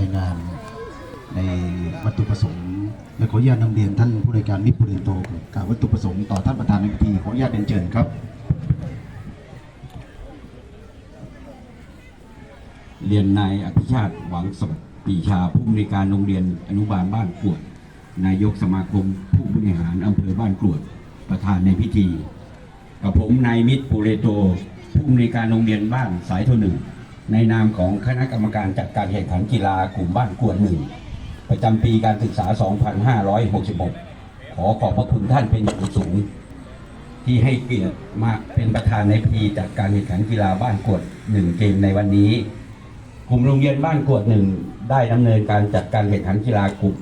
รายงานในวัตถุประสงค์และขออนุญาตนำเรียนท่านผู้ในการมิตรปุเรนโตกล่าววัตถุประสงค์ต่อท่านประธานในพิธีขออนุญาตเรียนเชิญครับ เรียนนายอภิชาติหวังสดปรีชาผู้อำนวยการโรงเรียนอนุบาลบ้านกรวด นายกสมาคมผู้บริหารอำเภอบ้านกรวด ประธานในพิธี กับผมนายมิตรปูเรโตผู้อำนวยการโรงเรียนบ้านสายโทหนึ่ง ในนามของคณะกรรมการจัดการแข่งขันกีฬากลุ่มบ้านกวดหนึ่งประจำปีการศึกษา 2566 ขอขอบพระคุณท่านเป็นอย่างสูง ที่ให้เกียรติมาเป็นประธานในพิธีจัดการแข่งขันกีฬาบ้านกวดหนึ่งเกมในวันนี้ กลุ่มโรงเรียนบ้านกวดหนึ่งได้ดำเนินการจัดการแข่งขันกีฬากลุ่ม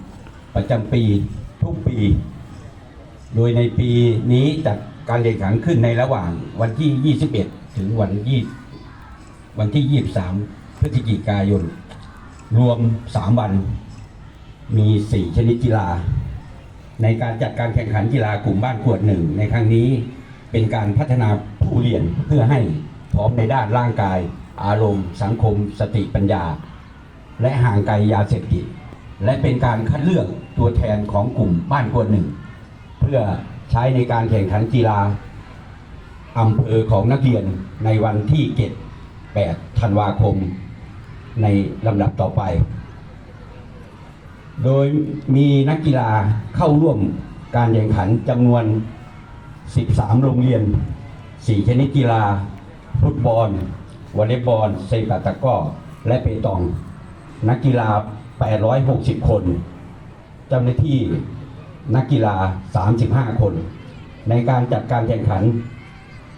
ประจำปีทุกปี โดยในปีนี้จัดการแข่งขันขึ้นในระหว่างวันที่ 21 ถึงวันที่ วันที่ 23 พฤศจิกายน รวม 3 วัน มี 4 ชนิดกีฬา ในการจัดการแข่งขันกีฬากลุ่มบ้านกวดหนึ่งในครั้งนี้เป็นการพัฒนาผู้เรียนเพื่อให้พร้อมในด้านร่างกาย อารมณ์ สังคม สติปัญญา และห่างไกลยาเสพติดและเป็นการคัดเลือกตัวแทนของกลุ่มบ้านกวดหนึ่ง เพื่อใช้ในการแข่งขันกีฬาอำเภอของนักเรียนในวันที่7 8 ธันวาคมในลำดับต่อไป โดยมีนักกีฬาเข้าร่วมการแข่งขันจำนวน 13 โรงเรียน 4 ชนิดกีฬา ฟุตบอล วอลเลย์บอล เซปัตะก้อ และเปตอง นักกีฬา 860 คน เจ้าหน้าที่นักกีฬา 35 คน ในการจัดการแข่งขัน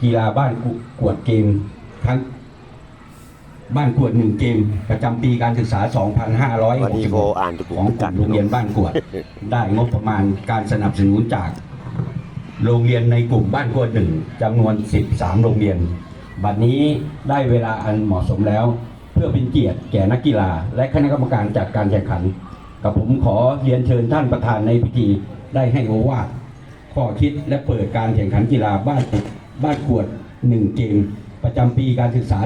กีฬาบ้านกวดเกมครั้ง บ้านกวดหนึ่งเกม ประจำปีการศึกษาวันนี้โฟ2566อ่านทุกของกลุ่มโรงเรียนบ้านกวด ได้งบประมาณการสนับสนุนจาก โรงเรียนในกลุ่มบ้านกวดหนึ่งจำนวน 13 โรงเรียน บัดนี้ได้เวลาอันเหมาะสมแล้ว เพื่อเป็นเกียรติแก่นักกีฬา และคณะกรรมการจัดการแข่งขัน กับผมขอเรียนเชิญท่านประธานในพิธีได้ให้โอวาทข้อคิดและเปิดการแข่งขันกีฬาบ้านบ้านกวดหนึ่งเกม ประจำปีการศึกษา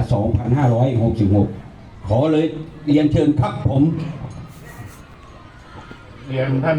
2566 ขอเลยเรียนเชิญครับผม เรียนท่าน